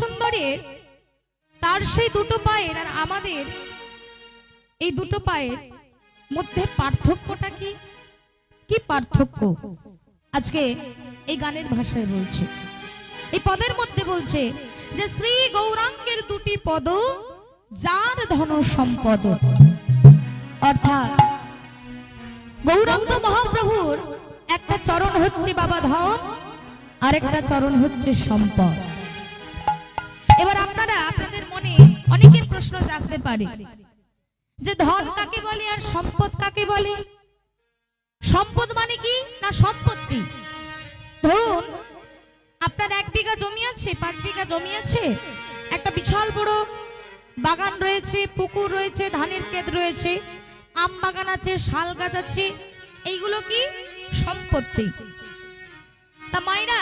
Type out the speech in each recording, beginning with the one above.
সুন্দরের, তার সেই দুটো পায়ের আর আমাদের এই দুটো পায়ের মধ্যে পার্থক্যটা কি? কি পার্থক্য? আজকে এই গানের ভাষায় বলছে। এই পদের মধ্যে বলছে যে শ্রী গৌরাঙ্গের দুটি পদ, যার ধন সম্পদ। অর্থাৎ গৌরাঙ্গ মহাপ্রভুর একটা চরণ হচ্ছে বাবা ধন আর একটা চরণ হচ্ছে সম্পদ। এবার আপনারা আপনাদের মনে অনেকের প্রশ্ন জাগতে পারে। যে ধন কাকে বলে আর সম্পদ কাকে বলে? সম্পদ মানে কি না সম্পত্তি? ধরুন, আপনার এক বিঘা জমি আছে, পাঁচ বিঘা জমি আছে। একটা বিশাল বড় বাগান রয়েছে, পুকুর রয়েছে, ধানের ক্ষেত রয়েছে, আম বাগান আছে, শাল গাছ আছে, এইগুলো কি সম্পত্তি? তা মায়েরা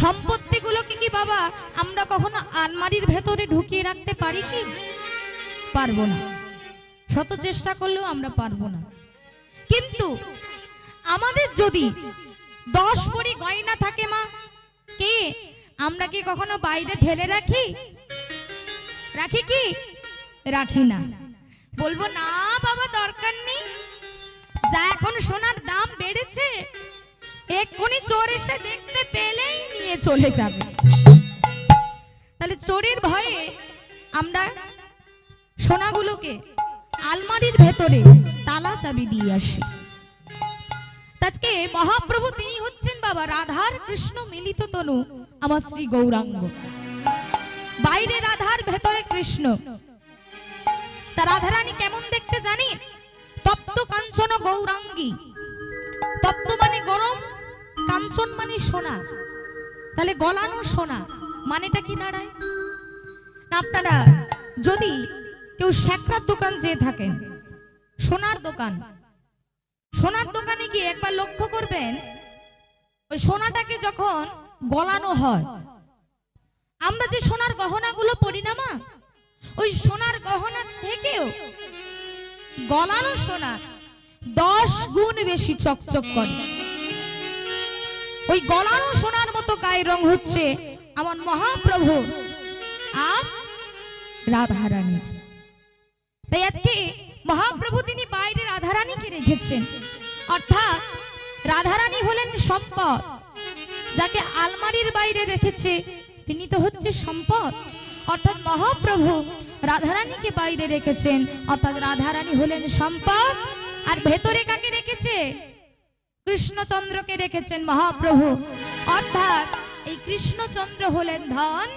সম্পত্তিগুলোকে কি বাবা? আমরা কখনো আলমারির ভেতরে ঢুকিয়ে রাখতে পারি কি? পারব না। শত চেষ্টা করলেও আমরা পারব না। কিন্তু আমাদের যদি দশ ভরি গয়না থাকে মা, কে? আমরা কি কখনো বাইরে ফেলে রাখি? রাখি কি? রাখি না। বলব না বাবা, দরকার নেই। যা এখন সোনার দাম বেড়েছে এক্ষুনি চোর এসে দেখতে পেলেই নিয়ে চলে যাবে। তাহলে চোরের ভয়ে আমরা সোনাগুলোকে আলমারির ভেতরে তালা চাবি দিয়ে আসি। আজকে মহাপ্রভু তিনি হচ্ছেন বাবা রাধার কৃষ্ণ মিলিত তনু, আমার শ্রী গৌরাঙ্গ। বাইরে রাধার ভেতরে কৃষ্ণ। তা রাধারানী কেমন দেখতে জানি তপ্ত কাঞ্চন গৌরাঙ্গী। তপ্ত মানে গরম কাঞ্চন মানে সোনা। তাহলে গলানো সোনা, মানেটা কি দাঁড়ায়? আপনারা, যদি কেউ শ্যাকরার দোকান যেয়ে থাকেন, সোনার দোকান, সোনার দোকানে গিয়ে একবার লক্ষ্য করবেন, ওই সোনাটাকে যখন গলানো হয়, আমরা যে সোনার গহনাগুলো পরি না মা, ওই সোনার গহনা থেকেও গলানো সোনা দশ গুণ বেশি চকচক করে। ওই গলানো সোনার মতো গায়ের রং হচ্ছে আমার মহাপ্রভু আর রাধারানীর। তাই আজকে মহাপ্রভু তিনি বাইরে রাধারানীকে রেখেছেন। অর্থাৎ রাধারানী হলেন সম্পদ। যাকে আলমারির বাইরে রেখেছে, তিনি তো হচ্ছে সম্পদ। অর্থাৎ মহাপ্রভু রাধারানীকে বাইরে রেখেছেন। অর্থাৎ রাধারানী হলেন সম্পদ। আর ভেতরে কাকে রেখেছে? কৃষ্ণচন্দ্রকে রেখেছেন মহাপ্রভু। অর্থাৎ এই কৃষ্ণচন্দ্র হলেন ধন,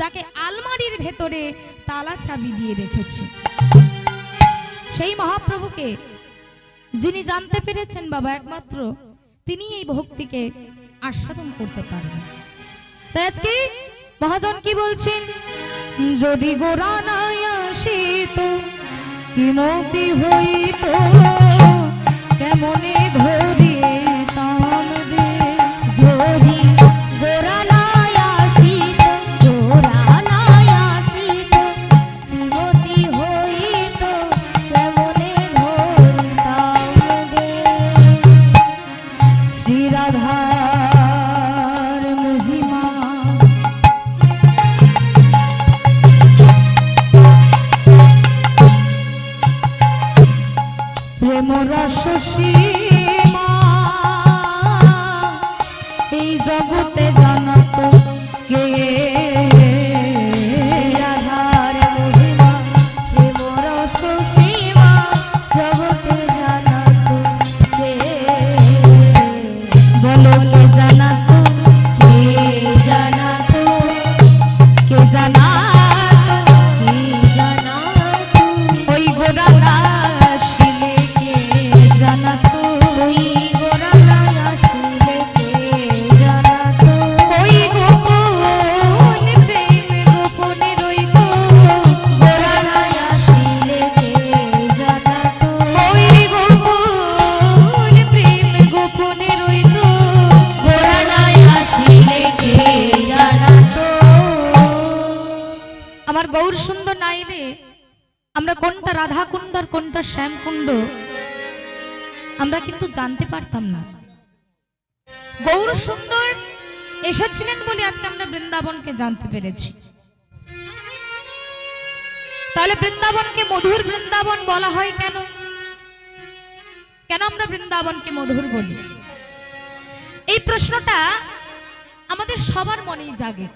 যাকে আলমারির ভেতরে তালা চাবি দিয়ে রেখেছে। সেই মহাপ্রভুকে যিনি জানতে পেরেছেন বাবা একমাত্র, তিনি এই ভক্তিকে আস্বাদন করতে পারবেন। তাই আজকে মহাজন কি বলছেন? যদি গোরা নাই আসিত কি মতি কেমনে ধরিয়ে জানতে পেরেছি। তাহলে বৃন্দাবনকে মধুর বৃন্দাবন বলা হয় কেন? কেন আমরা বৃন্দাবনকে মধুর বলি? এই প্রশ্নটা আমাদের সবার মনেই জাগে।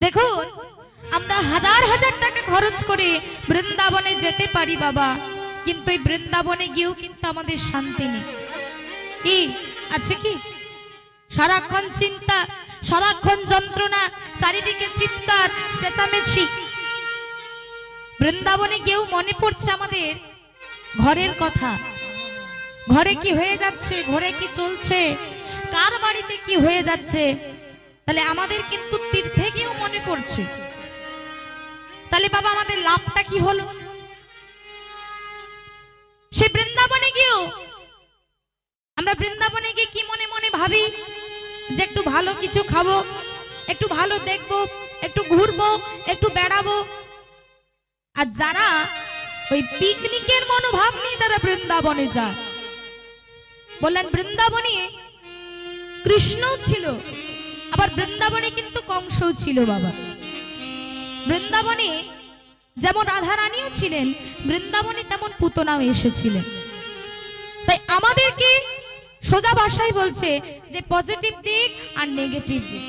দেখুন, আমরা হাজার হাজার টাকা খরচ করে বৃন্দাবনে যেতে পারি বাবা, কিন্তু এই বৃন্দাবনে গিয়েও কিন্তু আমাদের শান্তি নেই। কি? আছে কি? সারাক্ষণ চিন্তা সারাক্ষণ যন্ত্রণা, চারিদিকে চিৎকার, চেঁচামেচি। বৃন্দাবনে গিয়েও মনে পড়ছে আমাদের ঘরের কথা। ঘরে কি হয়ে যাচ্ছে, ঘরে কি চলছে, কার বাড়িতে কি হয়ে যাচ্ছে, তাহলে আমাদের কিন্তু তীর্থে গিয়েও মনে পড়ছে। তাহলে বাবা, আমাদের লাভটা কি হলো? সে বৃন্দাবনে গিয়েও আমরা বৃন্দাবনে গিয়ে কি মনে মনে ভাবি? যে একটু ভালো কিছু খাব, একটু ভালো দেখব, একটু ঘুরবো, একটু বেড়াবো। আর যারা ওই পিকনিকের মনোভাব নিয়ে যারা বৃন্দাবনে যায়, বললেন, বৃন্দাবনে কৃষ্ণও ছিল, আবার বৃন্দাবনে কিন্তু কংসও ছিল বাবা। বৃন্দাবনে যেমন রাধারানীও ছিলেন, বৃন্দাবনে তেমন পুতনাও এসেছিলেন। তাই আমাদেরকে সোজা ভাষায় বলছে যে পজিটিভ দিক আর নেগেটিভ দিক।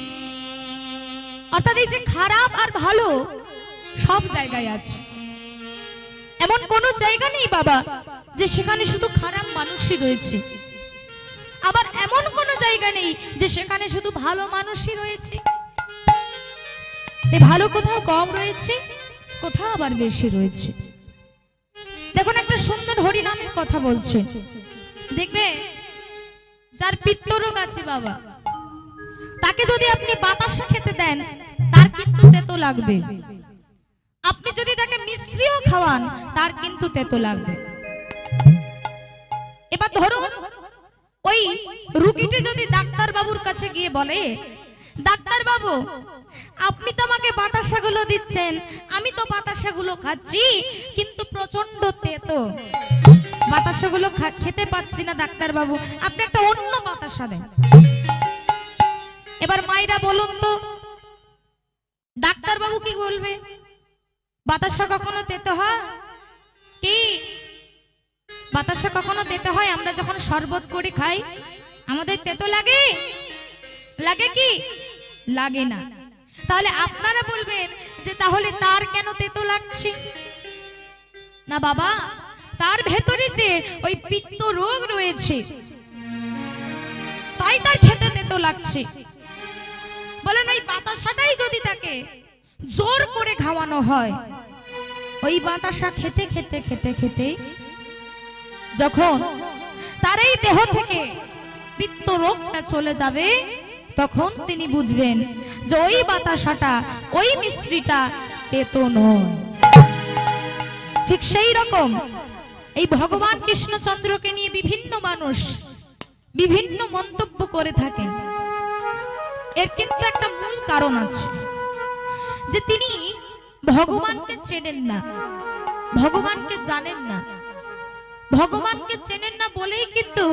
অর্থাৎ এই যে খারাপ আর ভালো সব জায়গায় আছে। এমন কোনো জায়গা নেই বাবা যে সেখানে শুধু খারাপ মানুষই রয়েছে। আবার এমন কোনো জায়গা নেই যে সেখানে শুধু ভালো মানুষই রয়েছে। ভালো কোথাও কম রয়েছে, কোথাও আবার বেশি রয়েছে। দেখুন একটা সুন্দর হরিনামের কথা বলছে। দেখবে যার পিত্ত রোগ আছে বাবা। তাকে যদি আপনি বাতাসা খেতে দেন, তার কিন্তু তেতো লাগবে। আপনি যদি তাকে মিশ্রিও খাওয়ান, তার কিন্তু তেতো লাগবে। এবার ধরুন, ওই রুগীটি যদি ডাক্তার বাবুর কাছে গিয়ে বলে ডাক্তার বাবু আপনি তো আমাকে বাতাসাগুলো দিচ্ছেন, আমি তো বাতাসাগুলো খাচ্ছি, কিন্তু প্রচণ্ড তেতো। বাতাসাগুলো খেতে পাচ্ছি না ডাক্তার বাবু আপনি একটা অন্য বাতাসা দেন। এবার মাইরা বলুন তো ডাক্তার বাবু কি বলবে? বাতাসা কখনো তেতে হয়? কি? বাতাসা কখনো তেতে হয়? আমরা যখন শরবত করে খাই, আমাদের তেতো লাগে? লাগে কি? লাগে না। তাহলে আপনারা বলবেন যে তাহলে তার কেন তেতো লাগছে? না বাবা তার ভেতরে যে ওই পিত্ত রোগ রয়েছে, তাই তার খেতে তেতো লাগছে। বলেন, ওই বাতাসাটাই যদি তাকে জোর করে খাওয়ানো হয়, ওই বাতাসা খেতে খেতে খেতে খেতে যখন তার এই দেহ থেকে পিত্ত রোগটা চলে যাবে, তখন তিনি বুঝবেন যে ওই বাতাসাটা, ওই মিশ্রিটা তেতো নয়। ঠিক সেই রকম এই ভগবান কৃষ্ণচন্দ্রকে নিয়ে বিভিন্ন মানুষ বিভিন্ন মন্তব্য করে থাকেন। এর কিন্তু একটা মূল কারণ আছে যে তিনি ভগবানকে চেনেন না, ভগবানকে জানেন না। ভগবানকে চেনেন না বলেই কিন্তু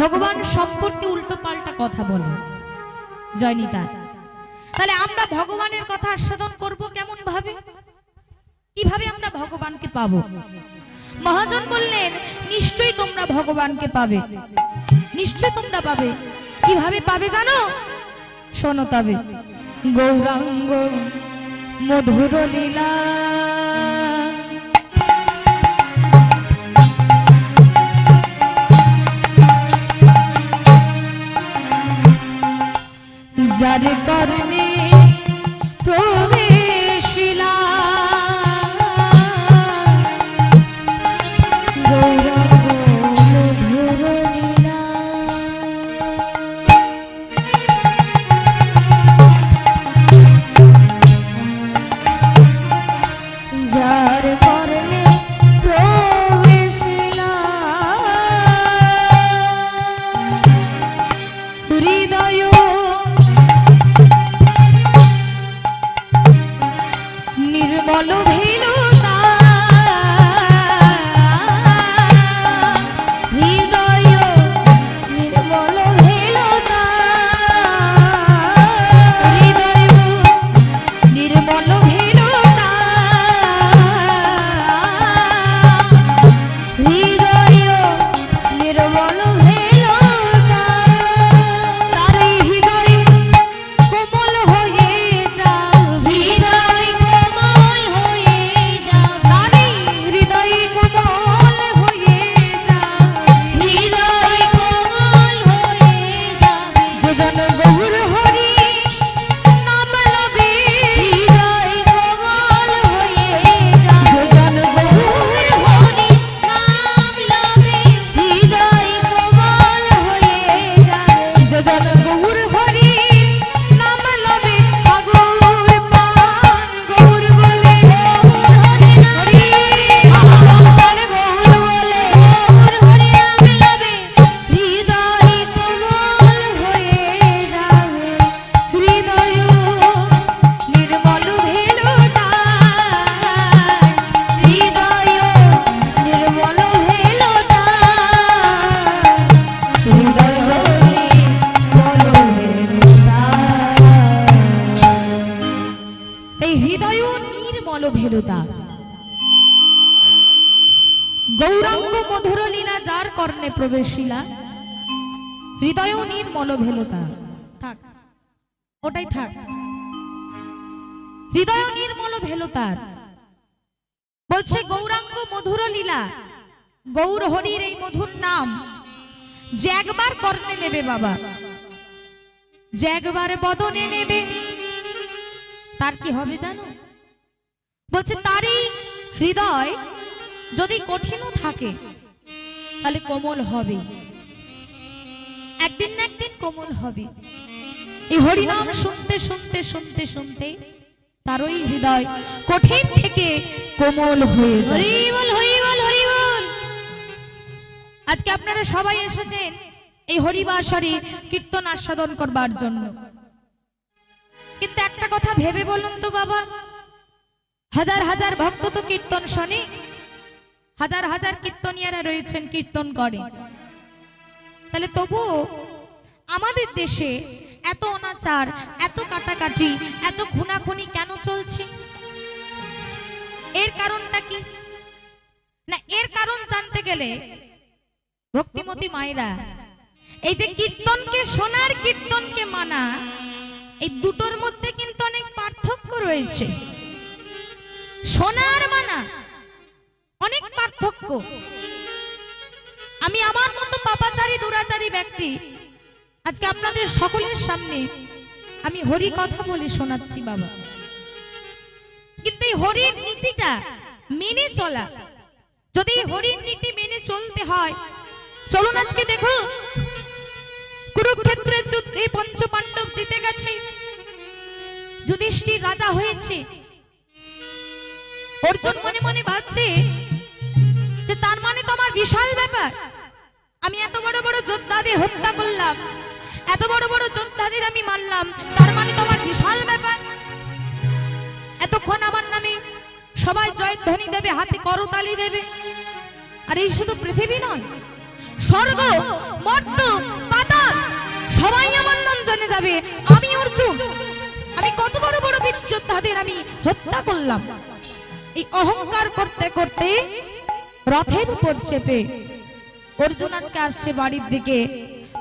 ভগবান সম্পর্কে উল্টো পাল্টা কথা বলে জয়নিতা, তাহলে আমরা ভগবানের কথা আস্বাদন করব কেমন ভাবে কীভাবে আমরা ভগবানকে পাবো? মহাজন বললেন, নিশ্চয়ই তোমরা ভগবানকে পাবে। নিশ্চয় তোমরা পাবে। কীভাবে পাবে জানো? শোনো তবে। গৌরাঙ্গ মধুর লীলা। যার কারণে প্রবেশিলা ভেলুতা গৌরাঙ্গ মধুর লীলা যার কর্ণে প্রবেশিলা হৃদয় নির্মল ভেলুতা। থাক, ওটাই থাক। হৃদয় নির্মল ভেলুতার বলছে গৌরাঙ্গ মধুর লীলা, গৌর হরির এই মধুর নাম, যে একবার কর্ণে নেবে বাবা, যে একবার বদনে নেবে। তার কি হবে জানো? বলছে তারই হৃদয় যদি কঠিনও থাকে তাহলে কোমল হবে। একদিন না একদিন কোমল হবে। এই হরিনাম শুনতে শুনতে শুনতে শুনতে তারই হৃদয় কঠিন থেকে কোমল হয়ে যায়। আজকে আপনারা সবাই এসেছেন এই হরিবাসরে কীর্তন আস্বাদন করবার জন্য। কিন্তু একটা কথা ভেবে বলুন তো বাবা হাজার হাজার ভক্ত তো কীর্তন শোনে। হাজার হাজার কীর্তনিয়ারা রয়েছেন, কীর্তন করে। তাহলে তবুও আমাদের দেশে এত অনাচার, এত কাটাকাটি, এত খুনাখুনি কেন চলছে? এর কারণটা কি? না, এর কারণ জানতে গেলে ভক্তিমতী মায়েরা, এই যে কীর্তনকে শোনার কীর্তনকে মানা, এই দুটোর মধ্যে কিন্তু অনেক পার্থক্য রয়েছে। শোনার মানা অনেক পার্থক্য। আমি আমার মতো পাপাচারী, দুরাচারী ব্যক্তি আজকে আপনাদের সকলের সামনে আমি হরি কথা বলে শোনাচ্ছি, বাবা। কিন্তু এই হরির নীতিটা মেনে চলা, যদি হরির নীতি মেনে চলতে হয়, চলুন আজকে দেখো, কুরুক্ষেত্রের যুদ্ধে পঞ্চপাণ্ডব জিতে গেছে, যুধিষ্ঠির রাজা হয়েছে। অর্জুন মনে মনে ভাবছে যে তার মানে তো আমার বিশাল ব্যাপার। আমি এত বড় বড় যোদ্ধাদের হত্যা করলাম, এত বড় বড় যোদ্ধাদের আমি মারলাম, তার মানে তো আমার বিশাল ব্যাপার। এতক্ষণ আমার নামে সবাই জয়ধ্বনি দেবে, হাতে করতালি দেবে। আর এই শুধু পৃথিবী নয়, স্বর্গ, মর্ত, পাতাল, সবাই আমার নাম জেনে যাবে। আমি অর্জুন, আমি কত বড় বড় বীর যোদ্ধাদের আমি হত্যা করলাম। এই অহংকার করতে করতে রথের উপর চেপে অর্জুন আজকে আসছে বাড়ির দিকে।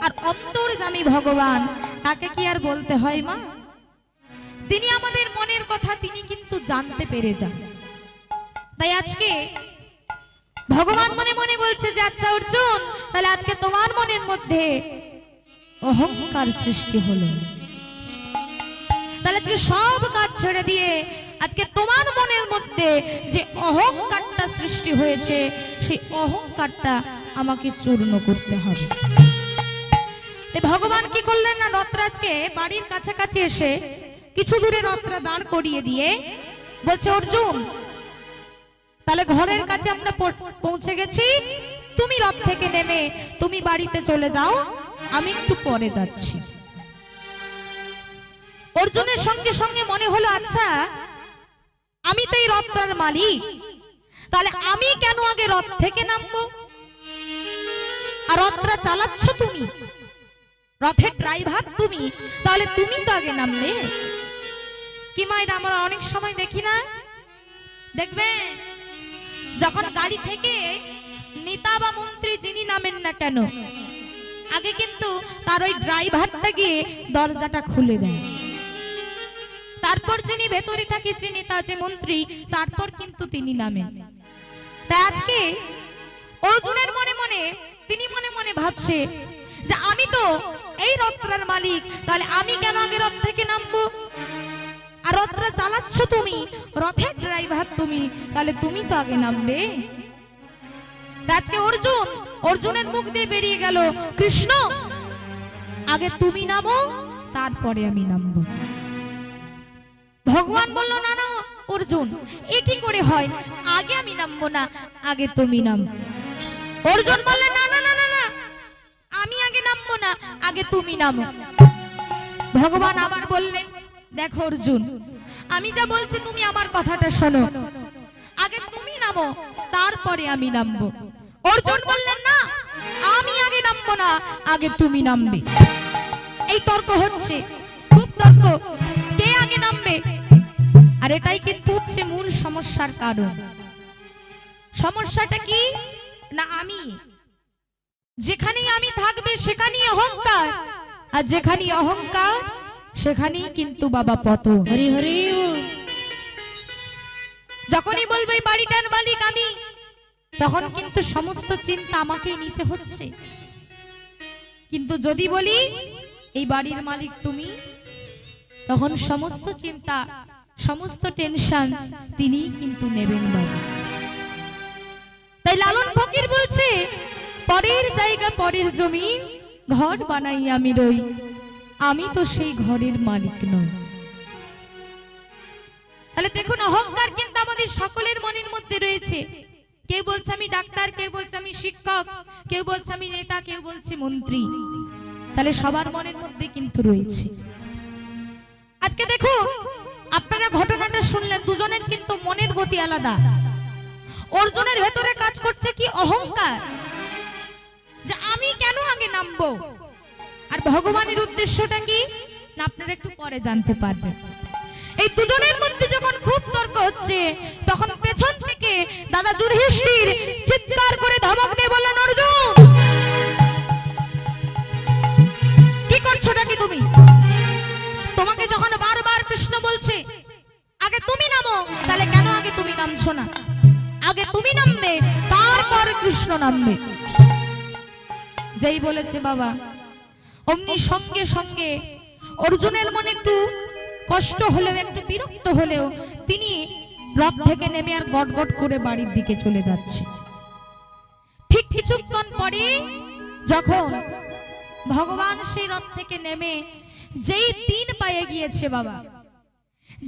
আর অন্তর্জামী ভগবান, তাকে কি আর বলতে হয় মা? তিনি আমাদের মনের কথা তিনি কিন্তু জানতে পেরে যান। তাই আজকে ভগবান মনে মনে বলছে যে আচ্ছা অর্জুন, তাহলে আজকে তোমার মনের মধ্যে অহংকার সৃষ্টি হলো। তাহলে আজকে সব কাজ ছেড়ে দিয়ে আজকে তোমার মনের মধ্যে যে অহংকারটা সৃষ্টি হয়েছে, সেই অহংকারটা আমাকে চূর্ণ করতে হবে। ভগবান কি করলেন না রথরাজকে বাড়ির কাছাকাছি এসে কিছু দূরে রথরা দাঁড় করিয়ে দিয়ে বলছে, অর্জুন, তাহলে ঘরের কাছে আমরা পৌঁছে গেছি। তুমি রথ থেকে নেমে তুমি বাড়িতে চলে যাও, আমি একটু পরে যাচ্ছি। অর্জুনের সঙ্গে সঙ্গে মনে হলো আচ্ছা আমি তো এই রথটার মালিক। তাহলে আমি কেন আগে রথ থেকে নামবো? আর রথটা চালাচ্ছ তুমি? রথের ড্রাইভার তুমি? তাহলে তুমি তো আগে নামবে কি মায়ের আমরা অনেক সময় দেখি না? দেখবে? যখন গাড়ি থেকে নেতা বা মন্ত্রী যিনি নামেন না কেন, আগে কিন্তু তার ওই ড্রাইভারটা গিয়ে দরজাটা খুলে দেয়। তারপর যিনি ভেতরে থাকে যিনি নেতা যে মন্ত্রী, তারপর কিন্তু তিনি নামেন তাই আজকে অর্জুনের মনে মনে, তিনি মনে মনে ভাবছে যে আমি তো এই রথটার মালিক, তাহলে আমি কেন আগে রথ থেকে নামবো? আর রথটা চালাচ্ছ তুমি, রথের ড্রাইভার তুমি, তাহলে তুমি তো আগে নামবে। আজকে অর্জুন, অর্জুনের মুখ দিয়ে বেরিয়ে গেল, কৃষ্ণ, আগে তুমি নামো, তারপরে আমি নামবো। ভগবান বলল, না না, অর্জুন, এ কি করে হয়? আগে আমি নামবো না, আগে তুমি নাম। অর্জুন বললেন না না না না না, আমি আগে নামবো না, আগে তুমি নামো। ভগবান আবার বললেন, দেখো অর্জুন, আমি যা বলছি তুমি আমার কথাটা শোনো। আগে তুমি নামো, তারপরে আমি নামবো। অর্জুন বললেন, না, আমি আগে নামবো না, আগে তুমি নামবে। এই তর্ক হচ্ছে, খুব তর্ক। কে আগে নামবে? আর এটাই কিন্তু হচ্ছে মূল সমস্যার কারণ। সমস্যাটা কি? না আমি। যেখানেই আমি থাকবে সেখানেই অহংকার। আর যেখানেই অহংকার সেখানেই কিন্তু বাবা পতন। হরি হরি যখনই বলব এই বাড়িটার মালিক আমি তখন কিন্তু সমস্ত চিন্তা আমাকেই নিতে হচ্ছে। কিন্তু যদি বলি এই বাড়ির মালিক তুমি তখন সমস্ত চিন্তা সমস্ত টেনশন তিনি কিন্তু নেবেন বাবা। তাই লালন ফকির বলছে, পরের জায়গা, পরের জমি ঘর বানাই আমি রই। আমি তো সেই ঘরের মালিক নই। তাহলে দেখুন, অহংকার কিন্তু আমাদের সকলের মনের মধ্যে রয়েছে। কেউ বলছে, আমি ডাক্তার কেউ বলছে, আমি শিক্ষক কেউ বলছে, আমি নেতা কেউ বলছে, মন্ত্রী তাহলে সবার মনের মধ্যে কিন্তু রয়েছে। আজকে দেখো আপনারা ঘটনাটা শুনলেন, দুজনের কিন্তু মনের গতি আলাদা। অর্জুনের ভেতরে কাজ করছে কি অহংকার? যে আমি কেন আগে নামবো? আর ভগবানের উদ্দেশ্যটা কি? না, আপনারা একটু পরে জানতে পারবেন। এই দুজনের মধ্যে যখন খুব তর্ক হচ্ছে, তখন পেছন থেকে দাদা যুধিষ্ঠির চিৎকার করে ধমক দিয়ে বললেন, অর্জুন! কি করছোটা কি তুমি? তোমাকে যখন বারবার কৃষ্ণ বলছে, আগে তুমি নামো, তাহলে কেন আগে তুমি নামছো না? আগে তুমি নামবে, তারপর কৃষ্ণ নামবে। যেই বলেছে বাবা, অমনি সঙ্গে সঙ্গে অর্জুনের মনে একটু কষ্ট হলেও, একটু বিরক্ত হলেও, তিনি রথ থেকে নেমে আর গটগট করে বাড়ির দিকে চলে যাচ্ছে। ঠিক কিছুক্ষণ পরে যখন ভগবান সেই রথ থেকে নেমে যেই তিন পায়ে গিয়েছে বাবা,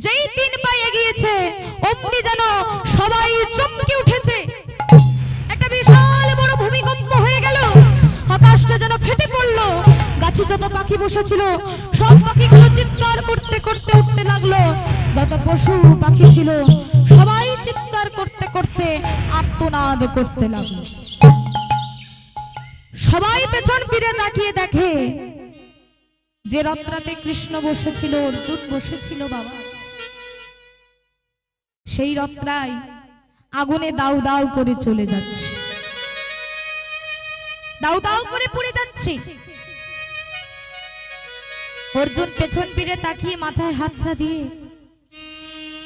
যেই তিন পায়ে গিয়েছে, অমনি যেন সবাই চমকে উঠেছে। একটা বিশাল বড় ভূমিকম্প হয়ে গেল। আকাশটা যেন ফেটে পড়ল। গাছে যত পাখি বসেছিল, সব পাখিগুলো চিৎকার করতে করতে উঠতে লাগল। যত পশু পাখি ছিল, সবাই চিৎকার করতে করতে আর্তনাদ করতে লাগল। সবাই পেছন ফিরে তাকিয়ে দেখে যে রত্রাতে কৃষ্ণ বসেছিল, অর্জুন বসেছিল বাবা। সেই রত্রাই আগুনে দাউ দাউ করে চলে যাচ্ছে। দাউ দাউ করে পুড়ে যাচ্ছে। অর্জুন পেছন ফিরে তাকিয়ে মাথায় হাতটা দিয়ে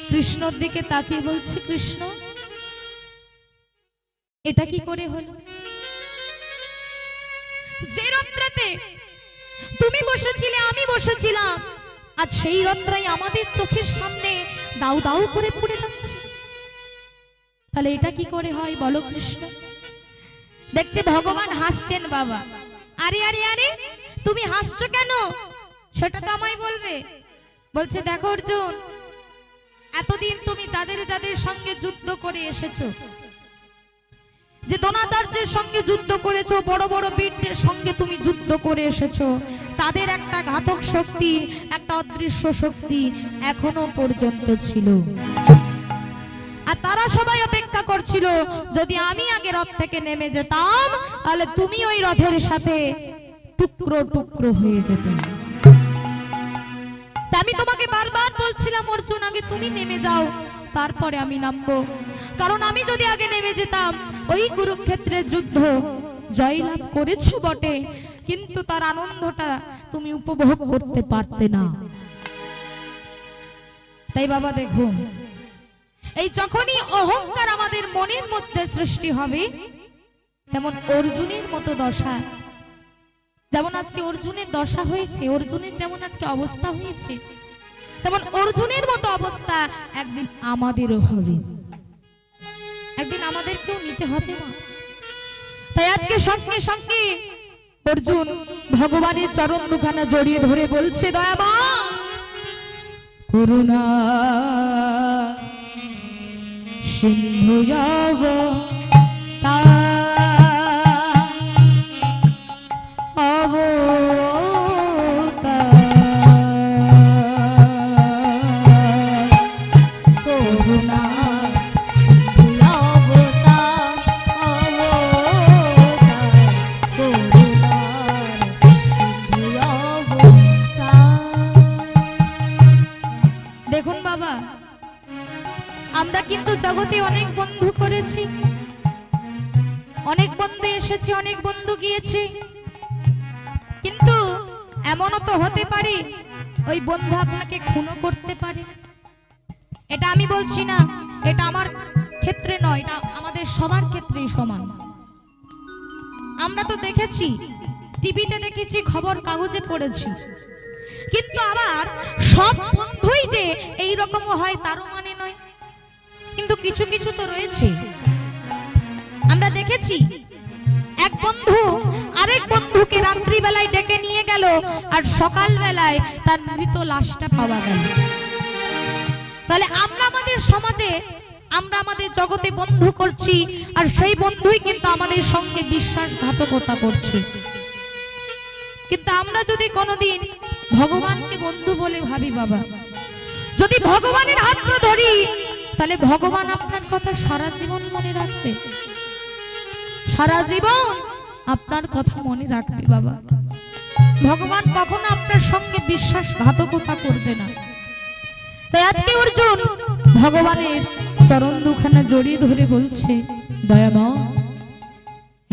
কৃষ্ণর দিকে তাকিয়ে বলছে, কৃষ্ণ, এটা কি করে হলো? যে রত্রাতে তুমি বসেছিলে, আমি বসেছিলাম। আজ সেই রত্রাই আমাদের চোখের সামনে দাউ দাউ করে পুড়ে যাচ্ছে। তাহলে এটা কি করে হয় বলো কৃষ্ণ? দেখছে ভগবান হাসছেন, বাবা। আরে আরে আরে, তুমি হাসছো কেন? সেটা তো আমায় বলবে। বলছে, দেখো অর্জুন, এতদিন তুমি যাদের যাদের সঙ্গে যুদ্ধ করে এসেছ যে দ্রোণাচার্যের সঙ্গে যুদ্ধ করেছ, বড় বড় বীরদের সঙ্গে তুমি যুদ্ধ করে এসেছ। তাদের একটা ঘাতক শক্তি, একটা অদৃশ্য শক্তি এখনও পর্যন্ত ছিল। আর তারা সবাই অপেক্ষা করছিল, যদি আমি আগে রথ থেকে নেমে যেতাম, তাহলে তুমি ওই রথের সাথে টুকরো টুকরো হয়ে যেতে। আমি তোমাকে বারবার বলছিলাম, অর্জুন, আগে তুমি নেমে যাও, তারপরে আমি নামবো। কারণ আমি যদি আগে নেমে যেতাম, ওই কুরুক্ষেত্রের যুদ্ধ জয়লাভ করেছ বটে, কিন্তু তার আনন্দটা তুমি উপভোগ করতে পারতে না। তাই বাবা দেখুন, এই যখনই অহংকার আমাদের মনের মধ্যে সৃষ্টি হবে, তেমন অর্জুনের মতো দশা। যেমন আজকে অর্জুনের দশা হয়েছে, অর্জুনের যেমন আজকে অবস্থা হয়েছে, তেমন অর্জুনের মতো অবস্থা একদিন আমাদেরও হবে। একদিন আমাদেরকেও নিতে হবে তাই আজকে সঙ্গে সঙ্গে অর্জুন ভগবানের চরণ দুখানা জড়িয়ে ধরে বলছে দয়াবা করুণা, সিন্ধু জগতে অনেক বন্ধু করেছি। অনেক বন্ধু এসেছে, অনেক বন্ধু গিয়েছে। কিন্তু এমনও তো হতে পারে, ওই বন্ধু আপনাকে খুনও করতে পারে। এটা আমি বলছি না, এটা আমার ক্ষেত্রে নয়, এটা আমাদের সবার ক্ষেত্রেই সমান। আমরা তো দেখেছি, টিভিতে দেখেছি, খবর কাগজে পড়েছি। কিন্তু আবার সব বন্ধুই যে এই রকম হয়, তারও মানে নয়। কিন্তু কিছু কিছু তো রয়েছে। আমরা দেখেছি, এক বন্ধু আরেক বন্ধুকে রাত্রিবেলায় ডেকে নিয়ে গেল আর সকাল বেলায় তার মৃত লাশটা পাওয়া গেল। তাহলে আমরা আমাদের সমাজে, আমরা আমাদের জগতে বন্ধু করছি আর সেই বন্ধুই কিন্তু আমাদের সঙ্গে বিশ্বাসঘাতকতা করছে। কিন্তু আমরা যদি কোনোদিন ভগবানকে বন্ধু বলে ভাবি বাবা, যদি ভগবানের হাত ধরি তাহলে ভগবান আপনার কথা সারা জীবন মনে রাখবে? সারা জীবন আপনার কথা মনে রাখবে বাবা। ভগবান কখনো আপনার সঙ্গে বিশ্বাসঘাতকতা করবে না। তাই আজকে অর্জুন ভগবানের চরণ দুখানা জড়িয়ে ধরে বলছে, দয়াময়,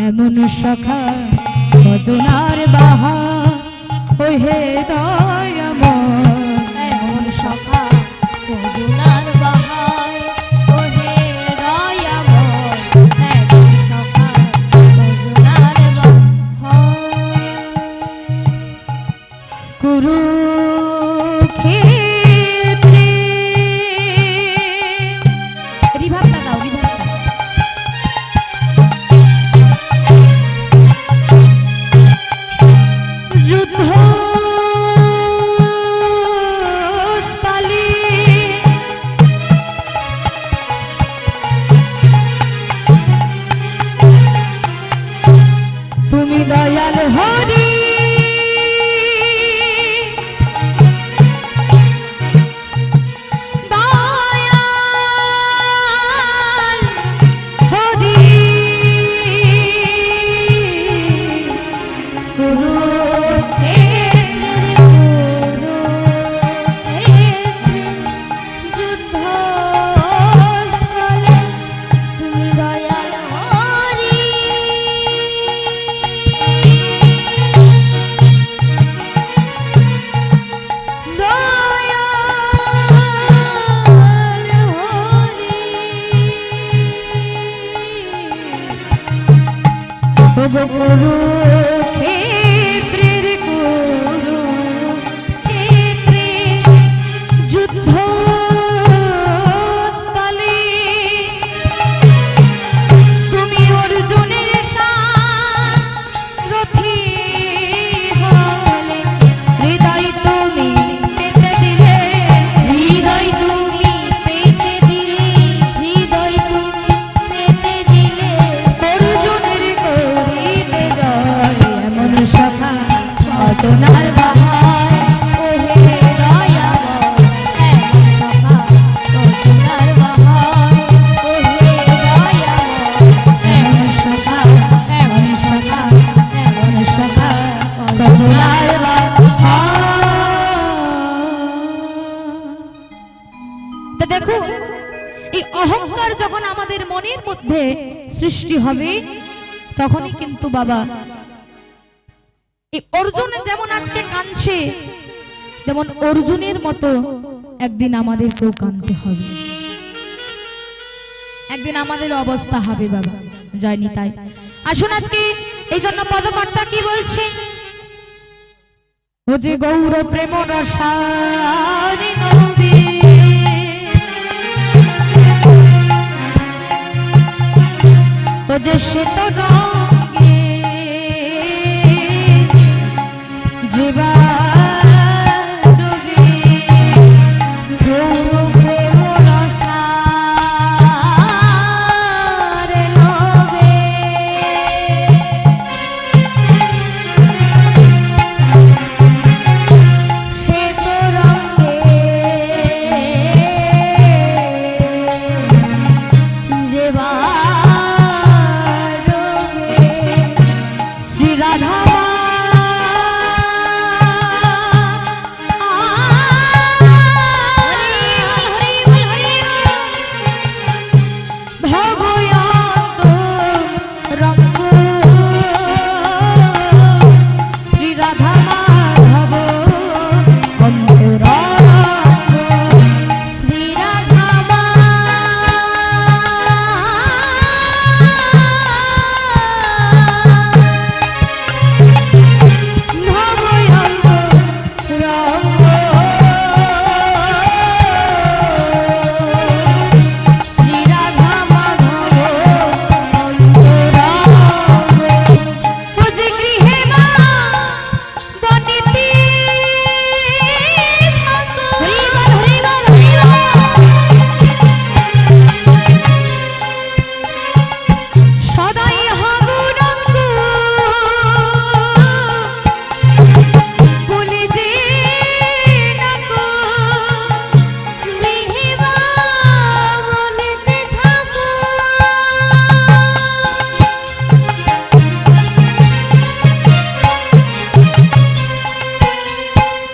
এমন সখা ভজনার বাহা, ওই হে ভজপুরু সৃষ্টি হবে, তখনই কিন্তু বাবা এই অর্জুন যেমন আজকে কাঁদছে যেমন অর্জুনের মতো একদিন আমাদেরকেও কাঁদতে হবে। একদিন আমাদের অবস্থা হবে বাবা যায়নি তাই। আসুন আজকে এই জন্য পদকর্তা কি বলছে? ও যে গৌর প্রেম রসারিণ। যে সে তো নয়।